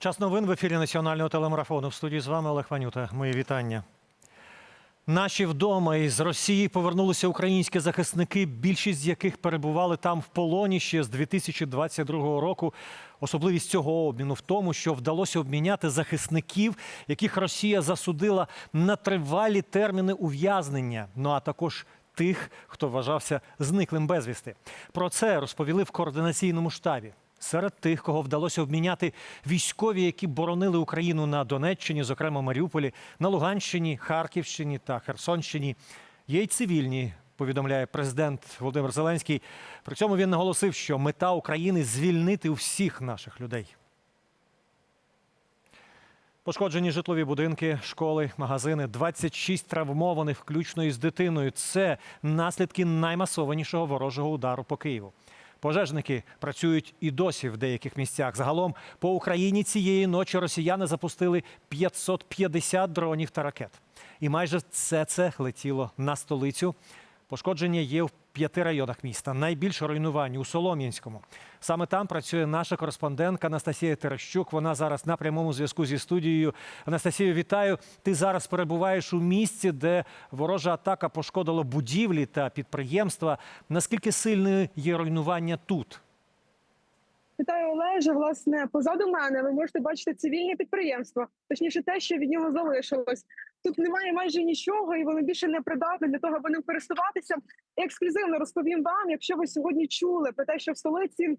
Час новин в ефірі національного телемарафону. В студії з вами Олег Ванюта. Мої вітання. Наші вдома із Росії повернулися українські захисники, більшість з яких перебували там в полоні ще з 2022 року. Особливість цього обміну в тому, що вдалося обміняти захисників, яких Росія засудила на тривалі терміни ув'язнення. Ну а також тих, хто вважався зниклим безвісти. Про це розповіли в координаційному штабі. Серед тих, кого вдалося обміняти військові, які боронили Україну на Донеччині, зокрема Маріуполі, на Луганщині, Харківщині та Херсонщині, є й цивільні. Повідомляє президент Володимир Зеленський. При цьому він наголосив, що мета України звільнити всіх наших людей. Пошкоджені житлові будинки, школи, магазини, 26 травмованих, включно із дитиною. Це наслідки наймасованішого ворожого удару по Києву. Пожежники працюють і досі в деяких місцях. Загалом по Україні цієї ночі росіяни запустили 550 дронів та ракет. І майже все це летіло на столицю. Пошкодження є в п'яти районах міста. Найбільше руйнувань у Солом'янському. Саме там працює наша кореспондентка Анастасія Терещук. Вона зараз на прямому зв'язку зі студією. Анастасію, вітаю. Ти зараз перебуваєш у місці, де ворожа атака пошкодила будівлі та підприємства. Наскільки сильне є руйнування тут? Вітаю, Олеже. Власне, позаду мене ви можете бачити цивільне підприємство, точніше, те, що від нього залишилось. Тут немає майже нічого, і воно більше не придатне для того, аби ним користуватися. Ексклюзивно розповім вам, якщо ви сьогодні чули про те, що в столиці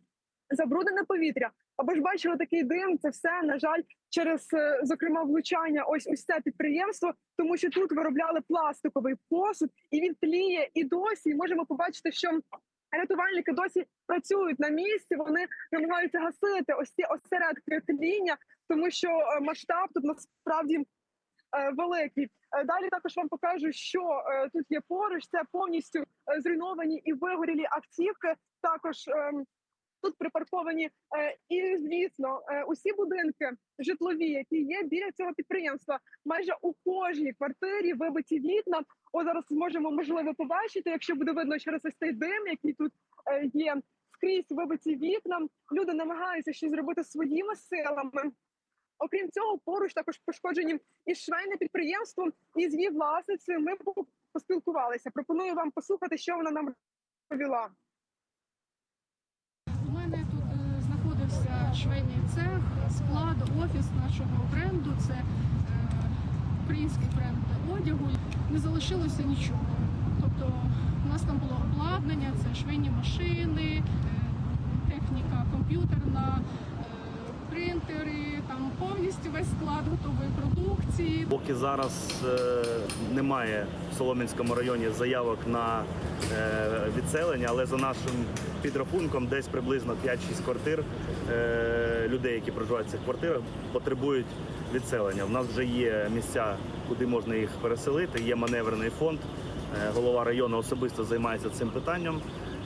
забруднене повітря, або ж бачили такий дим, це все на жаль через е, зокрема влучання. Ось ось це підприємство, тому що тут виробляли пластиковий посуд, і він тліє і досі. І можемо побачити, що рятувальники досі працюють на місці. Вони намагаються гасити ось ці осередки тління, тому що е, масштаб тут насправді е, великий. Е, Далі також вам покажу, що тут є поруч. Це повністю зруйновані і вигорілі автівки. Також ем, тут припарковані е, і звісно е, усі будинки житлові, які є біля цього підприємства. Майже у кожній квартирі вибиті вікна. О, зараз зможемо можливо побачити, якщо буде видно через ось цей дим, який тут е, є. Скрізь вибиті вікна. Люди намагаються щось зробити своїми силами. Окрім цього, поруч також пошкоджені і швейне підприємство, і з її власницею ми поспілкувалися. Пропоную вам послухати, що вона нам розповіла. Швейний цех, склад, офіс нашого бренду. Це е, український бренд одягу. Не залишилося нічого. Тобто у нас там було обладнання, це швейні машини, е, техніка комп'ютерна, е, принтери, там повністю весь склад готової продукції. Поки зараз е, немає в Солом'янському районі заявок на е, відселення, але за нашим підрахунком, десь приблизно 5-6 квартир е, людей, які проживають в цих квартирах, потребують відселення. У нас вже є місця, куди можна їх переселити. Є маневрений фонд. Е, голова району особисто займається цим питанням.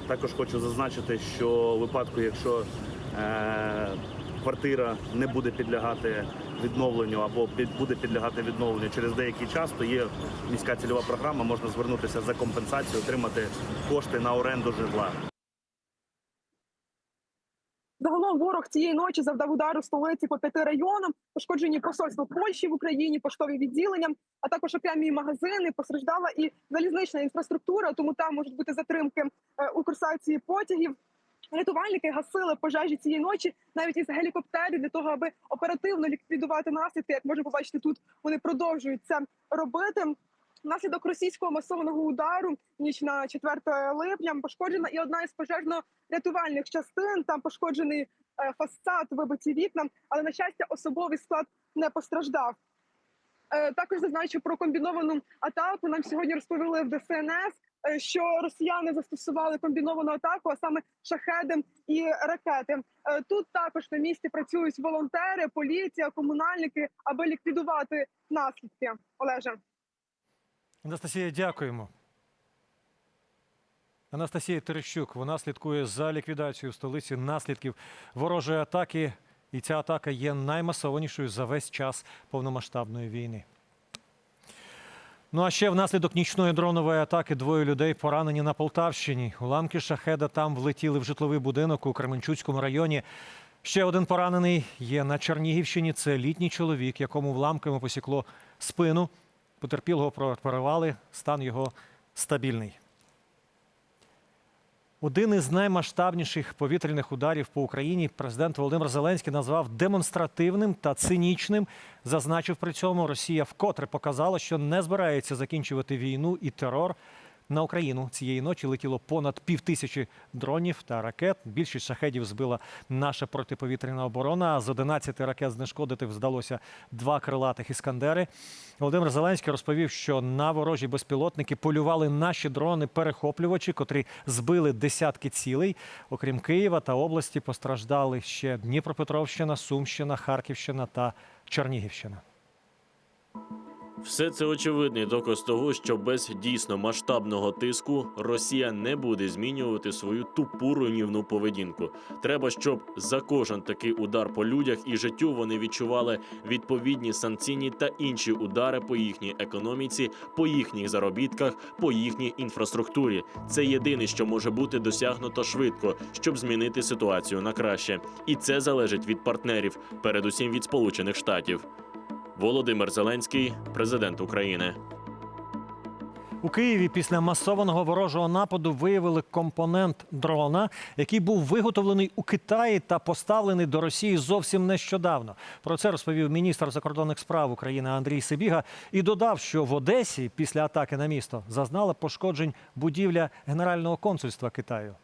Також хочу зазначити, що у випадку, якщо е, квартира не буде підлягати відновленню або під- буде підлягати відновленню через деякий час, то є міська цільова програма, можна звернутися за компенсацією, отримати кошти на оренду житла. Загалом ворог цієї ночі завдав удару столиці по п'яти районам. Пошкоджені посольство Польщі в Україні, поштові відділення, а також окремі магазини. Постраждала і залізнична інфраструктура, тому там можуть бути затримки е, у курсації потягів. Рятувальники гасили пожежі цієї ночі навіть із гелікоптерів для того, аби оперативно ліквідувати наслідки. Як можна побачити, тут вони продовжують це робити. Внаслідок російського масованого удару ніч на 4 липня пошкоджена і одна із пожежно-рятувальних частин. Там пошкоджений е, фасад, вибиті вікна, але на щастя, особовий склад не постраждав. Е, Також зазначу про комбіновану атаку. Нам сьогодні розповіли в ДСНС, що росіяни застосували комбіновану атаку, а саме шахеди і ракети. Е, Тут також на місці працюють волонтери, поліція, комунальники, аби ліквідувати наслідки. Олеже. Анастасія, дякуємо. Анастасія Терещук, вона слідкує за ліквідацією в столиці наслідків ворожої атаки. І ця атака є наймасованішою за весь час повномасштабної війни. Ну а ще внаслідок нічної дронової атаки двоє людей поранені на Полтавщині. Уламки шахеда там влетіли в житловий будинок у Кременчуцькому районі. Ще один поранений є на Чернігівщині. Це літній чоловік, якому вламками посікло спину. Потерпілого прооперували, стан його стабільний. Один із наймасштабніших повітряних ударів по Україні президент Володимир Зеленський назвав демонстративним та цинічним. Зазначив при цьому, Росія вкотре показала, що не збирається закінчувати війну і терор. На Україну цієї ночі летіло понад півтисячі дронів та ракет. Більшість шахедів збила наша протиповітряна оборона. З 11 ракет знешкодити вдалося два крилатих іскандери. Володимир Зеленський розповів, що на ворожі безпілотники полювали наші дрони-перехоплювачі, котрі збили десятки цілей. Окрім Києва та області, постраждали ще Дніпропетровщина, Сумщина, Харківщина та Чернігівщина. Все це очевидний доказ того, що без дійсно масштабного тиску Росія не буде змінювати свою тупу руйнівну поведінку. Треба, щоб за кожен такий удар по людях і життю вони відчували відповідні санкційні та інші удари по їхній економіці, по їхніх заробітках, по їхній інфраструктурі. Це єдине, що може бути досягнуто швидко, щоб змінити ситуацію на краще. І це залежить від партнерів, передусім від Сполучених Штатів. Володимир Зеленський, президент України. У Києві після масованого ворожого нападу виявили компонент дрона, який був виготовлений у Китаї та поставлений до Росії зовсім нещодавно. Про це розповів міністр закордонних справ України Андрій Сибіга і додав, що в Одесі після атаки на місто зазнала пошкоджень будівля Генерального консульства Китаю.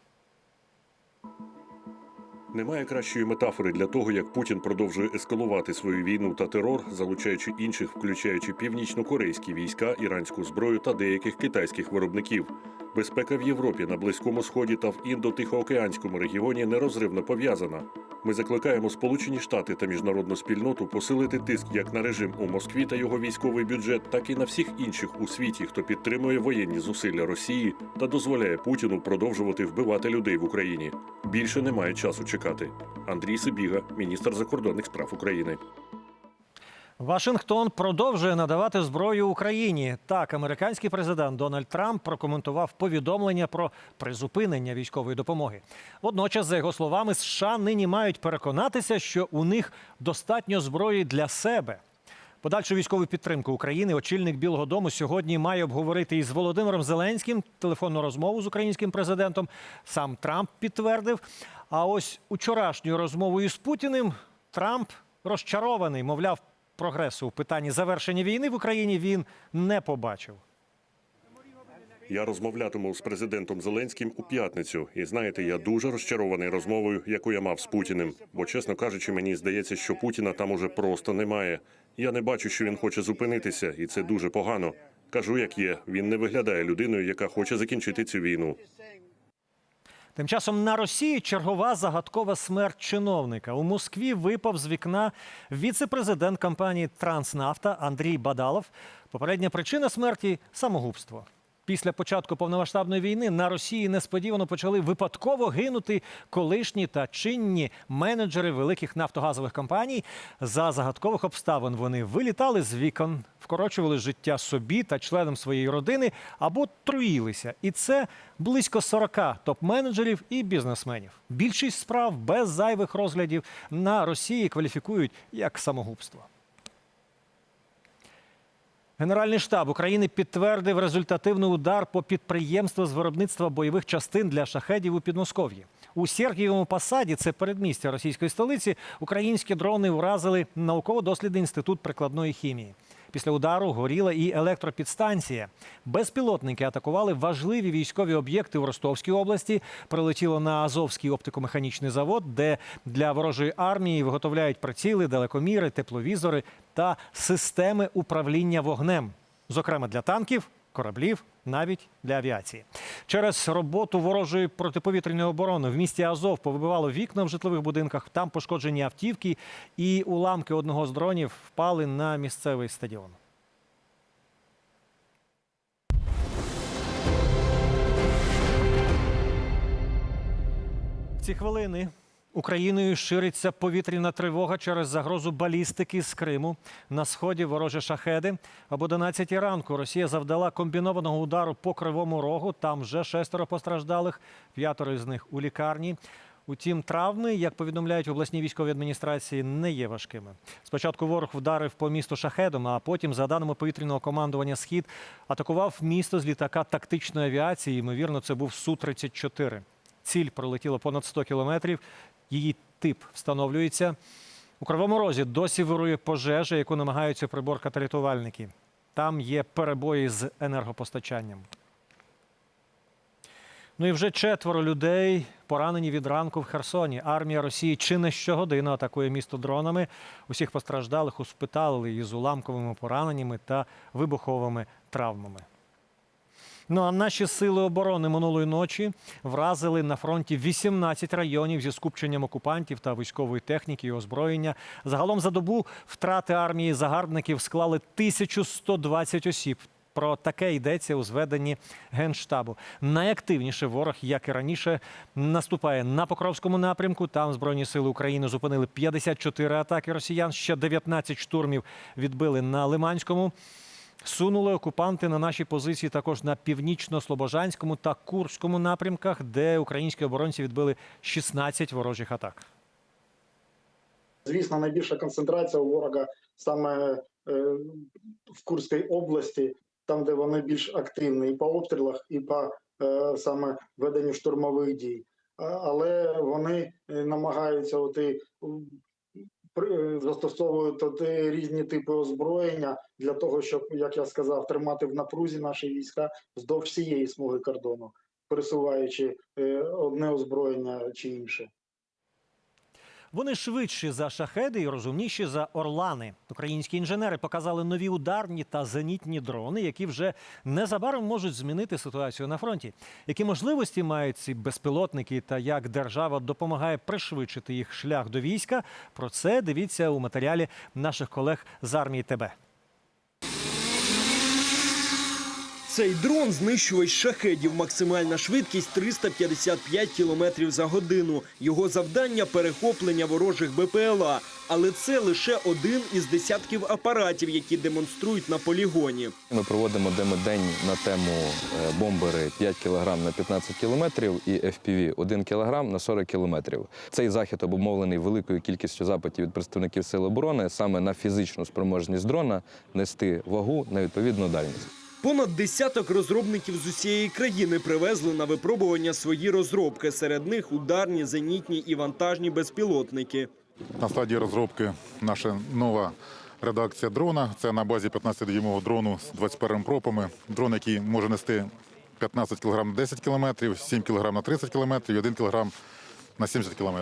Немає кращої метафори для того, як Путін продовжує ескалувати свою війну та терор, залучаючи інших, включаючи північно-корейські війська, іранську зброю та деяких китайських виробників. Безпека в Європі на Близькому Сході та в індо-тихоокеанському регіоні нерозривно пов'язана. Ми закликаємо Сполучені Штати та міжнародну спільноту посилити тиск як на режим у Москві та його військовий бюджет, так і на всіх інших у світі, хто підтримує воєнні зусилля Росії та дозволяє Путіну продовжувати вбивати людей в Україні. Більше немає часу чекати. Андрій Сибіга, міністр закордонних справ України. Вашингтон продовжує надавати зброю Україні. Так, американський президент Дональд Трамп прокоментував повідомлення про призупинення військової допомоги. Водночас, за його словами, США нині мають переконатися, що у них достатньо зброї для себе. Подальшу військову підтримку України очільник Білого Дому сьогодні має обговорити із Володимиром Зеленським телефонну розмову з українським президентом. Сам Трамп підтвердив. А ось учорашню розмову із Путіним Трамп розчарований, мовляв, прогресу у питанні завершення війни в Україні він не побачив. Я розмовлятиму з президентом Зеленським у п'ятницю, і знаєте, я дуже розчарований розмовою, яку я мав з Путіним. Бо, чесно кажучи, мені здається, що Путіна там уже просто немає. Я не бачу, що він хоче зупинитися, і це дуже погано. Кажу, як є. Він не виглядає людиною, яка хоче закінчити цю війну. Тим часом на Росії чергова загадкова смерть чиновника. У Москві випав з вікна віце-президент компанії Транснафта Андрій Бадалов. Попередня причина смерті самогубство. Після початку повномасштабної війни на Росії несподівано почали випадково гинути колишні та чинні менеджери великих нафтогазових компаній. За загадкових обставин вони вилітали з вікон, вкорочували життя собі та членам своєї родини або труїлися. І це близько 40 топ-менеджерів і бізнесменів. Більшість справ без зайвих розглядів на Росії кваліфікують як самогубство. Генеральний штаб України підтвердив результативний удар по підприємству з виробництва бойових частин для шахедів у Підмосков'ї. У Сергієвому посаді, це передмістя російської столиці, українські дрони вразили науково-дослідний інститут прикладної хімії. Після удару горіла і електропідстанція. Безпілотники атакували важливі військові об'єкти у Ростовській області. Прилетіло на Азовський оптико-механічний завод, де для ворожої армії виготовляють приціли, далекоміри, тепловізори та системи управління вогнем, зокрема для танків, кораблів, навіть для авіації. Через роботу ворожої протиповітряної оборони в місті Азов повибивало вікна в житлових будинках. Там пошкоджені автівки, і уламки одного з дронів впали на місцевий стадіон. Ці хвилини Україною шириться повітряна тривога через загрозу балістики з Криму. На сході ворожі шахеди. Об 11 ранку Росія завдала комбінованого удару по кривому рогу. Там вже шестеро постраждалих, п'ятеро з них у лікарні. Утім, травми, як повідомляють в обласній військовій адміністрації, не є важкими. Спочатку ворог вдарив по місту шахедом, а потім, за даними повітряного командування Схід, атакував місто з літака тактичної авіації. Ймовірно, це був Су-34. Ціль пролетіла понад 100 кілометрів. Її тип встановлюється. У Кривому Розі досі вирує пожежа, яку намагаються приборкати рятувальники. Там є перебої з енергопостачанням. Ну і вже четверо людей поранені від ранку в Херсоні. Армія Росії чи не щогодини атакує місто дронами. Усіх постраждалих ушпиталили із уламковими пораненнями та вибуховими травмами. Ну а наші сили оборони минулої ночі вразили на фронті 18 районів зі скупченням окупантів та військової техніки і озброєння. Загалом за добу втрати армії загарбників склали 1120 осіб. Про таке йдеться у зведенні генштабу. Найактивніше ворог, як і раніше, наступає на Покровському напрямку. Там збройні сили України зупинили 54 атаки росіян. Ще 19 штурмів відбили на Лиманському. Сунули окупанти на наші позиції також на північно-слобожанському та Курському напрямках, де українські оборонці відбили 16 ворожих атак. Звісно, найбільша концентрація у ворога саме е, в Курській області, там, де вони більш активні і по обстрілах, і по е, саме веденню штурмових дій. Але вони е, намагаються от і, м, при- е, застосовують от і різні типи озброєння для того, щоб, як я сказав, тримати в напрузі наші війська вздовж всієї смуги кордону, пересуваючи е, одне озброєння чи інше. Вони швидші за шахеди і розумніші за орлани. Українські інженери показали нові ударні та зенітні дрони, які вже незабаром можуть змінити ситуацію на фронті. Які можливості мають ці безпілотники та як держава допомагає пришвидшити їх шлях до війська? Про це дивіться у матеріалі наших колег з армії ТБ. Цей дрон знищувач шахедів. Максимальна швидкість 355 км за годину. Його завдання перехоплення ворожих БПЛА. Але це лише один із десятків апаратів, які демонструють на полігоні. Ми проводимо демодень на тему е, бомбери 5 кг на 15 км і FPV 1 кг на 40 км. Цей захід обумовлений великою кількістю запитів від представників Сил оборони саме на фізичну спроможність дрона нести вагу на відповідну дальність. Понад десяток розробників з усієї країни привезли на випробування свої розробки. Серед них ударні, зенітні і вантажні безпілотники. На стадії розробки наша нова редакція дрона. Це на базі 15-дюймового дрону з 21 пропами. Дрон, який може нести 15 кг на 10 км, 7 кг на 30 км і 1 кг на 70 км.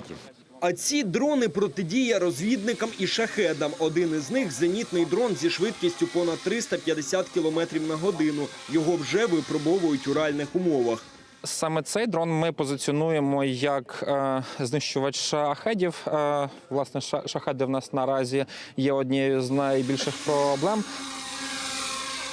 А ці дрони протидія розвідникам і шахедам. Один із них зенітний дрон зі швидкістю понад 350 км на годину. Його вже випробовують у реальних умовах. Саме цей дрон ми позиціонуємо як е, знищувач шахедів. Е, власне, ша- шахеди в нас наразі є однією з найбільших проблем.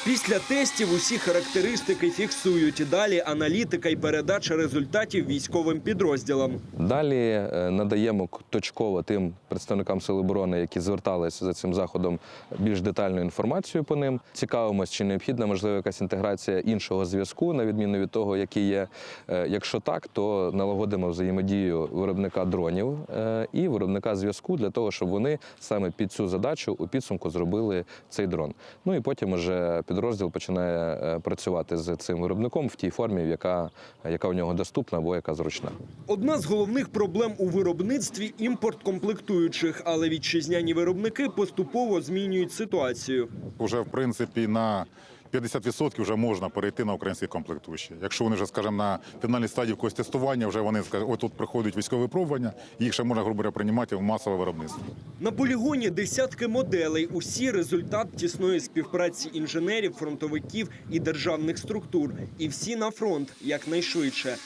Після тестів усі характеристики фіксують. Далі аналітика і передача результатів військовим підрозділам. Далі е, надаємо точково тим представникам Сил оборони, які зверталися за цим заходом, більш детальну інформацію по ним. Цікавимося, чи необхідна можливо якась інтеграція іншого зв'язку, на відміну від того, який є. Е, Якщо так, то налагодимо взаємодію виробника дронів е, і виробника зв'язку для того, щоб вони саме під цю задачу у підсумку зробили цей дрон. Ну і потім уже підрозділ починає е, працювати з цим виробником в тій формі, яка, яка у нього доступна або яка зручна. Одна з головних проблем у виробництві імпорт комплектуючих, але вітчизняні виробники поступово змінюють ситуацію. Уже, в принципі, на 50% вже можна перейти на українські комплектуючі. Якщо вони вже, скажімо, на фінальній стадії якогось тестування, вже вони скажімо, ось тут приходять військові випробування, їх ще можна, грубо говоря, приймати в масове виробництво. На полігоні десятки моделей. Усі результат тісної співпраці інженерів, фронтовиків і державних структур. І всі на фронт якнайшвидше.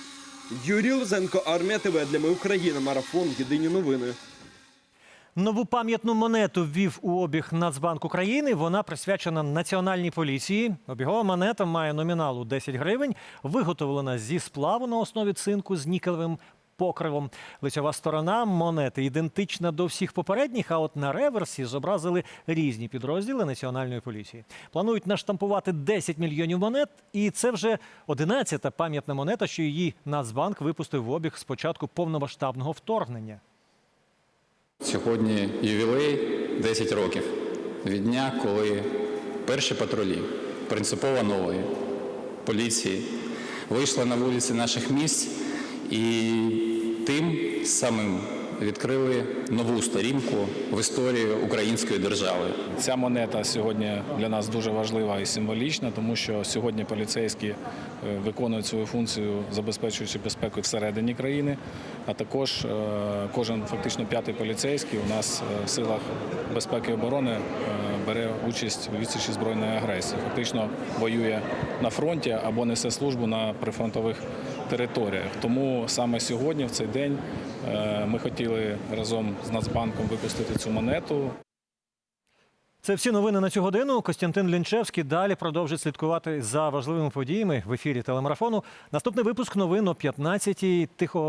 Юрій Лузенко, армія ТВ для ми Україна. Марафон. Єдині новини. Нову пам'ятну монету ввів у обіг Нацбанк України. Вона присвячена національній поліції. Обігова монета має номінал у 10 гривень, виготовлена зі сплаву на основі цинку з нікелевим покривом. Лицьова сторона монети ідентична до всіх попередніх, а от на реверсі зобразили різні підрозділи національної поліції. Планують наштампувати 10 мільйонів монет, і це вже 11-та пам'ятна монета, що її Нацбанк випустив в обіг з початку повномасштабного вторгнення. Сьогодні ювілей 10 років. Від дня, коли перші патрулі принципово нової поліції вийшли на вулиці наших міст і тим самим відкрили нову сторінку в історії української держави. Ця монета сьогодні для нас дуже важлива і символічна, тому що сьогодні поліцейські е, виконують свою функцію, забезпечуючи безпеку всередині країни. А також е, кожен фактично п'ятий поліцейський у нас е, в силах безпеки і оборони бере участь у відсічі збройної агресії. Фактично воює на фронті або несе службу на прифронтових територіях. Тому саме сьогодні, в цей день, е, ми хотіли разом з Нацбанком випустити цю монету. Це всі новини на цю годину. Костянтин Лінчевський далі продовжить слідкувати за важливими подіями в ефірі телемарафону. Наступний випуск новин о 15-й. Тихо.